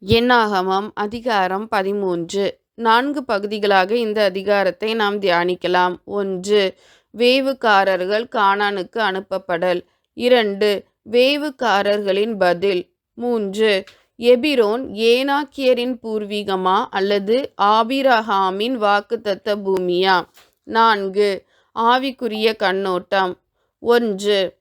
எண்ணாகமம் அதிகாரம் பதிமூன்று. நான்கு பகுதிகளாக இந்த அதிகாரத்தை நாம் தியானிக்கலாம். ஒன்று வேவுக்காரர்கள் கானானுக்கு அனுப்பப்படல். இரண்டு வேவுக்காரர்களின் பதில். மூன்று எபிரோன் ஏனாக்கியரின் பூர்வீகமா அல்லது ஆபிரஹாமின் வாக்குத்தத்த பூமியா? நான்கு ஆவிக்குரிய கண்ணோட்டம். ஒன்று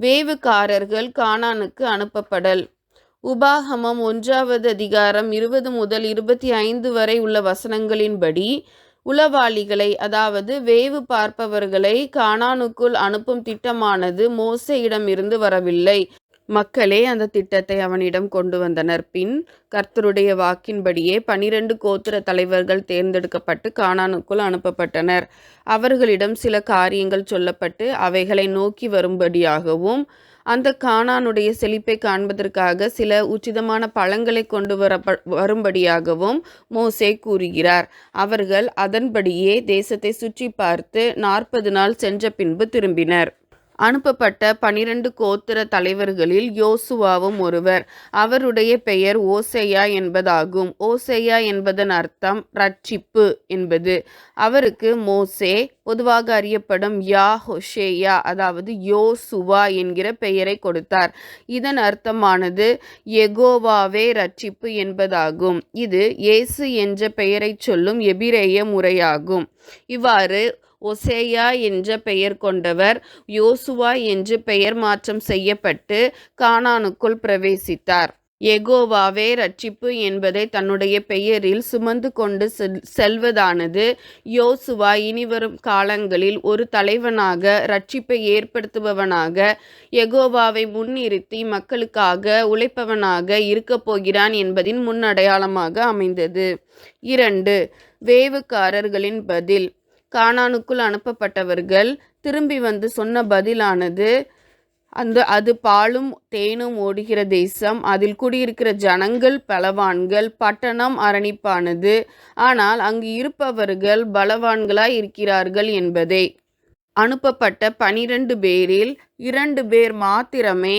வேவுக்காரர்கள் கானானுக்கு அனுப்பப்படல். உபாகமம் ஒன்றாவது அதிகாரம் இருபது முதல் இருபத்தி ஐந்து வரை உள்ள வசனங்களின்படி உளவாளிகளை அதாவது வேவு பார்ப்பவர்களை கானானுக்குள் அனுப்பும் திட்டமானது மோசையிடமிருந்து வரவில்லை. மக்களே அந்த திட்டத்தை அவனிடம் கொண்டு வந்தனர். பின் கர்த்தருடைய வாக்கின்படியே பனிரெண்டு கோத்திர தலைவர்கள் தேர்ந்தெடுக்கப்பட்டு கானானுக்குள் அனுப்பப்பட்டனர். அவர்களிடம் சில காரியங்கள் சொல்லப்பட்டு அவைகளை நோக்கி வரும்படியாகவும் அந்த கானானுடைய செழிப்பை காண்பதற்காக சில உச்சிதமான பழங்களை கொண்டு வர வரும்படியாகவும் மோசே கூறுகிறார். அவர்கள் அதன்படியே தேசத்தை சுற்றி பார்த்து நாற்பது நாள் சென்ற பின்பு திரும்பினர். அனுப்பப்பட்ட பனிரெண்டு கோத்திர தலைவர்களில் யோசுவாவும் ஒருவர். அவருடைய பெயர் ஓசையா என்பதாகும். ஓசையா என்பதன் அர்த்தம் ரட்சிப்பு என்பது. அவருக்கு மோசே பொதுவாக அறியப்படும் யா ஹொஷேயா அதாவது யோசுவா என்கிற பெயரை கொடுத்தார். இதன் அர்த்தமானது எகோவாவே ரட்சிப்பு என்பதாகும். இது இயேசு என்ற பெயரை சொல்லும் எபிரேய முறையாகும். இவ்வாறு ஒசேயா என்ற பெயர் கொண்டவர். யோசுவா என்று பெயர் மாற்றம் செய்யப்பட்டு கானானுக்குள் பிரவேசித்தார். எகோவாவே ரட்சிப்பு என்பதை தன்னுடைய பெயரில் சுமந்து கொண்டு செல்வதானது. யோசுவா இனிவரும் காலங்களில் ஒரு தலைவனாக ரட்சிப்பை ஏற்படுத்துபவனாக எகோவாவை முன்னிறுத்தி மக்களுக்காக உழைப்பவனாக இருக்கப் போகிறான் என்பதின் முன்னடையாளமாக அமைந்தது. இரண்டு வேவுக்காரர்களின் பதில். கானானுக்குள் அனுப்பப்பட்டவர்கள் திரும்பி வந்து சொன்ன பதிலானது அந்த அது பாலும் தேனும் ஓடுகிற தேசம் அதில் குடியிருக்கிற ஜனங்கள் பலவான்கள் பட்டணம் அரணிப்பானது. ஆனால் அங்கு இருப்பவர்கள் பலவான்களாய் இருக்கிறார்கள் என்பதே. அனுப்பப்பட்ட பனிரெண்டு பேரில் இரண்டு பேர் மாத்திரமே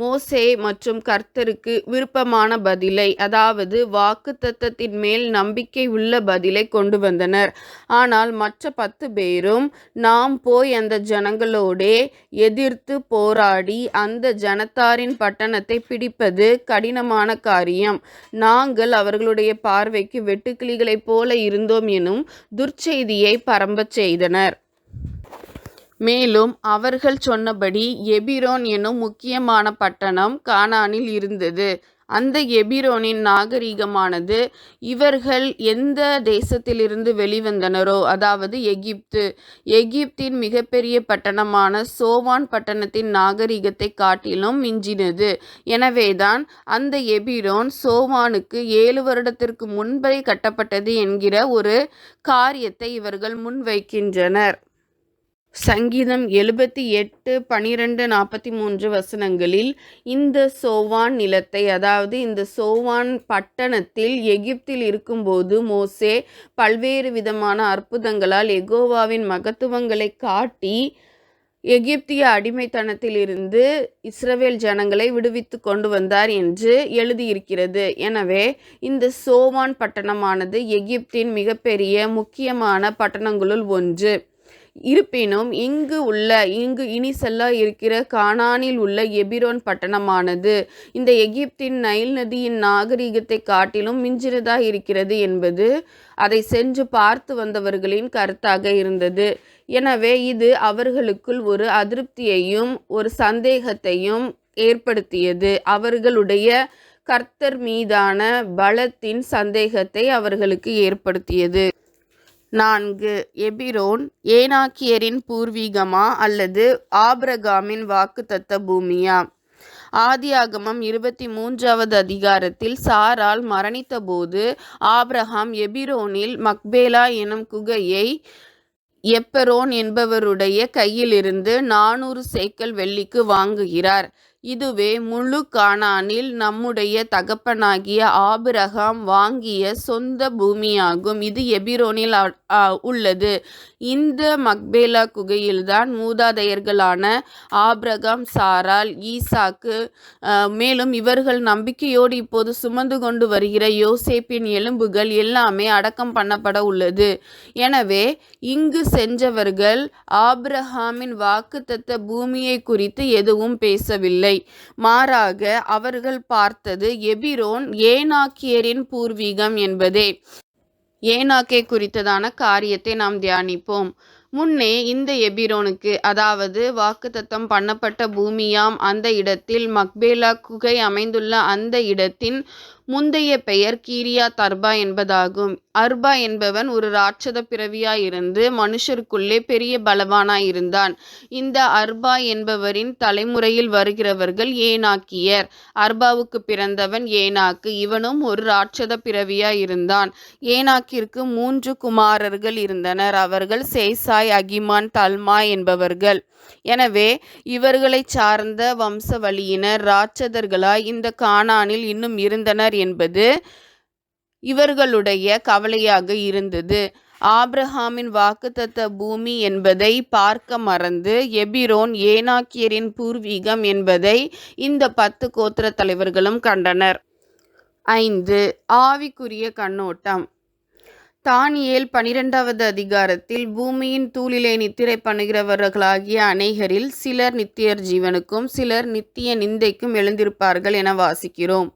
மோசே மற்றும் கர்த்தருக்கு விருப்பமான பதிலை அதாவது வாக்கு தத்தத்தின் மேல் நம்பிக்கை உள்ள பதிலை கொண்டு வந்தனர். ஆனால் மற்ற பத்து பேரும் நாம் போய் அந்த ஜனங்களோடே எதிர்த்து போராடி அந்த ஜனத்தாரின் பட்டணத்தை பிடிப்பது கடினமான காரியம். நாங்கள் அவர்களுடைய பார்வைக்கு வெட்டுக்கிளிகளைப் போல இருந்தோம் எனும் துர்ச்செய்தியை பரம்பச் செய்தனர். மேலும் அவர்கள் சொன்னபடி எபிரோன் எனும் முக்கியமான பட்டணம் கானானில் இருந்தது. அந்த எபிரோனின் நாகரிகமானது இவர்கள் எந்த தேசத்திலிருந்து வெளிவந்தனரோ அதாவது எகிப்து. எகிப்தின் மிகப்பெரிய பட்டணமான சோவான் பட்டணத்தின் நாகரிகத்தை காட்டிலும் மிஞ்சினது. எனவேதான் அந்த எபிரோன் சோவானுக்கு ஏழு வருடத்திற்கு முன்பே கட்டப்பட்டது என்கிற ஒரு காரியத்தை இவர்கள் முன்வைக்கின்றனர். சங்கீதம் எழுபத்தி எட்டு பனிரெண்டு நாற்பத்தி மூன்று வசனங்களில் இந்த சோவான் நிலத்தை அதாவது இந்த சோவான் பட்டணத்தில் எகிப்தில் இருக்கும்போது மோசே பல்வேறு விதமான அற்புதங்களால் எகோவாவின் மகத்துவங்களை காட்டி எகிப்திய அடிமைத்தனத்திலிருந்து இஸ்ரவேல் ஜனங்களை விடுவித்து கொண்டு வந்தார் என்று எழுதியிருக்கிறது. எனவே இந்த சோவான் பட்டணமானது எகிப்தின் மிகப்பெரிய முக்கியமான பட்டணங்களுள் ஒன்று. இருப்பினும் இங்கு உள்ள இங்கு இனி செல்ல இருக்கிற கானானில் உள்ள எபிரோன் பட்டணமானது இந்த எகிப்தின் நைல் நதியின் நாகரிகத்தை காட்டிலும் மிஞ்சினதாக இருக்கிறது என்பது அதை சென்று பார்த்து வந்தவர்களின் கருத்தாக இருந்தது. எனவே இது அவர்களுக்குள் ஒரு அதிருப்தியையும் ஒரு சந்தேகத்தையும் ஏற்படுத்தியது. அவர்களுடைய கர்த்தர் மீதான பலத்தின் சந்தேகத்தை அவர்களுக்கு ஏற்படுத்தியது. நான்கு. எபிரோன் ஏனாக்கியரின் பூர்வீகமா அல்லது ஆபிரகாமின் வாக்குத்தத்த பூமியா? ஆதியாகமம் இருபத்தி மூன்றாவது அதிகாரத்தில் சாரால் மரணித்தபோது ஆப்ரஹாம் எபிரோனில் மக்பேலா எனும் குகையை எப்பரோன் என்பவருடைய கையிலிருந்து நானூறு சேக்கல் வெள்ளிக்கு வாங்குகிறார். இதுவே முழு கானானில் நம்முடைய தகப்பனாகிய ஆபிரகாம் வாங்கிய சொந்த பூமியாகும். இது எபிரோனில் உள்ளது. இந்த மக்பேலா குகையில்தான் மூதாதையர்களான ஆபிரகாம் சாரால் ஈசாக்கு மேலும் இவர்கள் நம்பிக்கையோடு இப்போது சுமந்து கொண்டு வருகிற யோசேப்பின் எலும்புகள் எல்லாமே அடக்கம் பண்ணப்பட உள்ளது. எனவே இங்கு சென்றவர்கள் ஆபிரஹாமின் வாக்குத்தத்த பூமியை குறித்து எதுவும் பேசவில்லை. இல்லை. மாறாக அவர்கள் பார்த்தது எபிரோன் ஏனாக்கியரின் பூர்வீகம் என்பதே. ஏனாக்கை குறித்ததான காரியத்தை நாம் தியானிப்போம். முன்னே இந்த எபிரோனுக்கு அதாவது வாக்குத்தத்தம் பண்ணப்பட்ட பூமியாம் அந்த இடத்தில் மக்பேலா குகை அமைந்துள்ள அந்த இடத்தின் முந்தைய பெயர் கீரியா தர்பா என்பதாகும். அர்பா என்பவன் ஒரு ராட்சத பிறவியாயிருந்து மனுஷருக்குள்ளே பெரிய பலவானாயிருந்தான் இந்த அர்பா என்பவரின் தலைமுறையில் வருகிறவர்கள் ஏனாக்கியர். அர்பாவுக்கு பிறந்தவன் ஏனாக்கு. இவனும் ஒரு ராட்சத பிறவியாயிருந்தான் ஏனாக்கிற்கு மூன்று குமாரர்கள் இருந்தனர். அவர்கள் சேசாய் அகிமான் தல்மா என்பவர்கள். எனவே இவர்களை சார்ந்த வம்சவழியினர் ராட்சதர்களாய் இந்த கானானில் இன்னும் இருந்தனர் என்பது இவர்களுடைய கவலையாக இருந்தது. ஆப்ரஹாமின் வாக்குத்தத்த பூமி என்பதை பார்க்க மறந்து எபிரோன் ஏனாக்கியரின் பூர்வீகம் என்பதை இந்த பத்து கோத்திர தலைவர்களும் கண்டனர். ஐந்து ஆவிக்குரிய கண்ணோட்டம். தானியேல் பனிரெண்டாவது அதிகாரத்தில் பூமியின் தூளிலே நித்திரை பண்ணுகிறவர்களாகிய அநேகரில் சிலர் நித்தியர் ஜீவனுக்கும் சிலர் நித்திய நிந்தைக்கும் எழுந்திருப்பார்கள் என வாசிக்கிறோம்.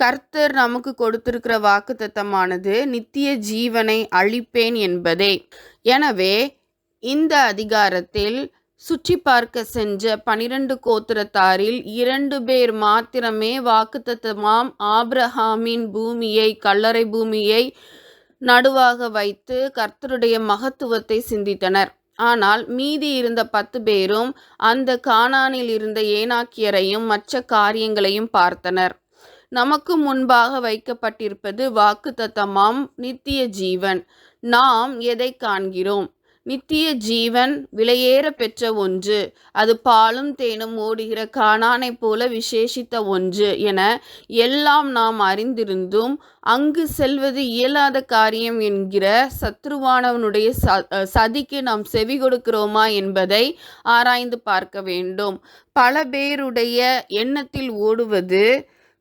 கர்த்தர் நமக்கு கொடுத்திருக்கிற வாக்கு தத்தமானது நித்திய ஜீவனை அழிப்பேன் என்பதே. எனவே இந்த அதிகாரத்தில் சுற்றி பார்க்க சென்ற பனிரெண்டு கோத்திரத்தாரில் இரண்டு பேர் மாத்திரமே வாக்குத்தத்தமாம் ஆப்ரஹாமின் பூமியை கல்லறை பூமியை நடுவாக வைத்து கர்த்தருடைய மகத்துவத்தை சிந்தித்தனர். ஆனால் மீதி இருந்த பத்து பேரும் அந்த கானானில் இருந்த ஏனாக்கியரையும் மற்ற காரியங்களையும் பார்த்தனர். நமக்கு முன்பாக வைக்கப்பட்டிருப்பது வாக்கு தத்தமாம் நித்திய ஜீவன். நாம் எதை காண்கிறோம்? நித்திய ஜீவன் விலையேற பெற்ற ஒன்று. அது பாலும் தேனும் ஓடுகிற காணானைப் போல விசேஷித்த ஒன்று என எல்லாம் நாம் அறிந்திருந்தும் அங்கு செல்வது இயலாத காரியம் என்கிற சத்ருவானவனுடைய சதிக்கு நாம் செவி கொடுக்கிறோமா என்பதை ஆராய்ந்து பார்க்க வேண்டும். பல பேருடைய எண்ணத்தில் ஓடுவது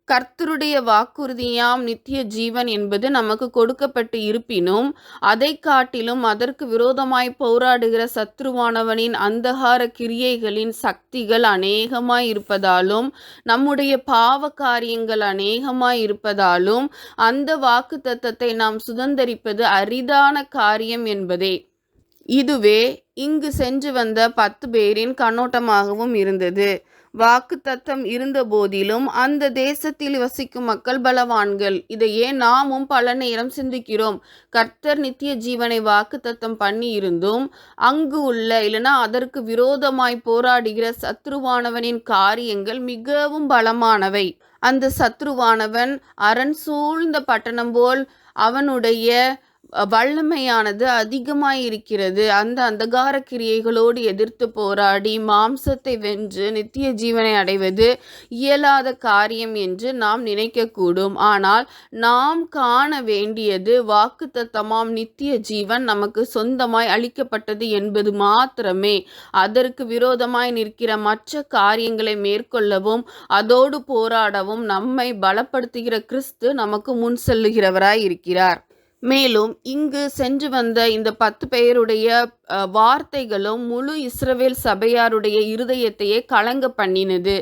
கர்த்தருடைய வாக்குறுதியாம் நித்திய ஜீவன் என்பது நமக்கு கொடுக்கப்பட்டு இருப்பினும் அதை காட்டிலும் அதற்கு விரோதமாய் போராடுகிற சத்ருவானவனின் அந்தகார கிரியைகளின் சக்திகள் அநேகமாய் இருப்பதாலும் நம்முடைய பாவ காரியங்கள் அநேகமாய் இருப்பதாலும் அந்த வாக்கு தத்தத்தை நாம் சுதந்திரிப்பது அரிதான காரியம் என்பதே. இதுவே இங்கு சென்று வந்த பத்து பேரின் கண்ணோட்டமாகவும் இருந்தது. வாக்கு தத்தம் இருந்த போதிலும் அந்த தேசத்தில் வசிக்கும் மக்கள் பலவான்கள் இதையே நாமும் பல நேரம் சிந்திக்கிறோம். கர்த்தர் நித்திய ஜீவனை வாக்கு தத்தம் பண்ணி இருந்தும் அங்கு உள்ள இல்லைனா அதற்கு விரோதமாய் போராடுகிற சத்ருவானவனின் காரியங்கள் மிகவும் பலமானவை. அந்த சத்ருவானவன் அரண் சூழ்ந்த பட்டணம் போல் அவனுடைய வல்லமையானது அதிகமாக இருக்கிறது அந்த அந்தகார கிரியைகளோடு எதிர்த்து போராடி மாம்சத்தை வென்று நித்திய ஜீவனை அடைவது இயலாத காரியம் என்று நாம் நினைக்கக்கூடும். ஆனால் நாம் காண வேண்டியது வாக்கு தத்தமாம் நித்திய ஜீவன் நமக்கு சொந்தமாய் அளிக்கப்பட்டது என்பது மாத்திரமே. அதற்கு விரோதமாய் நிற்கிற மற்ற காரியங்களை மேற்கொள்ளவும் அதோடு போராடவும் நம்மை பலப்படுத்துகிற கிறிஸ்து நமக்கு முன் செல்லுகிறவராய் இருக்கிறார் மேலும் இங்கு சென்று வந்த இந்த பத்து பெயருடைய வார்த்தைகளும் முழு இஸ்ரவேல் சபையாருடைய இருதயத்தையே கலங்க பண்ணினது.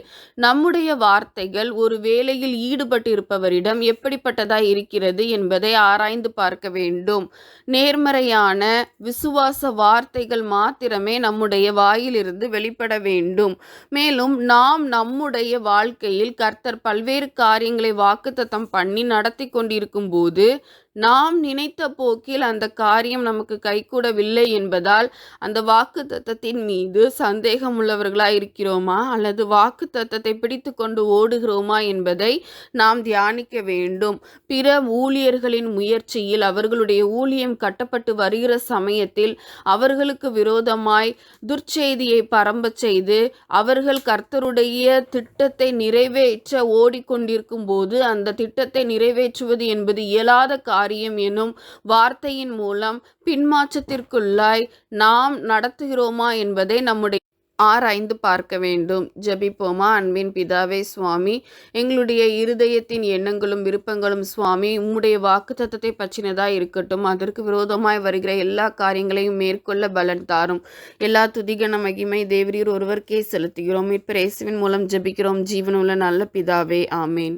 நம்முடைய வார்த்தைகள் ஒரு வேலையில் ஈடுபட்டு இருப்பவரிடம் எப்படிப்பட்டதாய் இருக்கிறது என்பதை ஆராய்ந்து பார்க்க வேண்டும். நேர்மறையான விசுவாச வார்த்தைகள் மாத்திரமே நம்முடைய வாயிலிருந்து வெளிப்பட வேண்டும். மேலும் நாம் நம்முடைய வாழ்க்கையில் கர்த்தர் பல்வேறு காரியங்களை வாக்குத்தத்தம் பண்ணி நடத்தி கொண்டிருக்கும் போது நாம் நினைத்த போக்கில் அந்த காரியம் நமக்கு கைகூடவில்லை என்பதால் என்றால் அந்த வாக்கு தத்தத்தின் மீது சந்தேகம் உள்ளவர்களாய் இருக்கிறோமா? அல்லது வாக்கு தத்தத்தை பிடித்து கொண்டு ஓடுகிறோமா என்பதை நாம் தியானிக்க வேண்டும். பிற ஊழியர்களின் முயற்சியில் அவர்களுடைய ஊழியம் கட்டப்பட்டு வருகிற சமயத்தில் அவர்களுக்கு விரோதமாய் துர்ச்செய்தியை பரம்பச் செய்து அவர்கள் கர்த்தருடைய திட்டத்தை நிறைவேற்ற ஓடிக்கொண்டிருக்கும் போது அந்த திட்டத்தை நிறைவேற்றுவது என்பது இயலாத காரியம் எனும் வார்த்தையின் மூலம் பின்மாற்றத்திற்குள்ளாய் நாம் நடத்துகிறோமா என்பதை நம்முடைய ஆராய்ந்து பார்க்க வேண்டும். ஜபிப்போமா? அன்பின் பிதாவே சுவாமி எங்களுடைய இருதயத்தின் எண்ணங்களும் விருப்பங்களும் சுவாமி உம்முடைய வாக்குத்தத்தத்தை பற்றினதாக இருக்கட்டும் அதற்கு விரோதமாய் வருகிற எல்லா காரியங்களையும் மேற்கொள்ள பலன் தாரும். எல்லா துதிகன மகிமை தேவரீர் ஒருவருக்கே செலுத்துகிறோம். இப்பிரேசுவின் மூலம் ஜெபிக்கிறோம். ஜீவனுள்ள நல்ல பிதாவே ஆமேன்.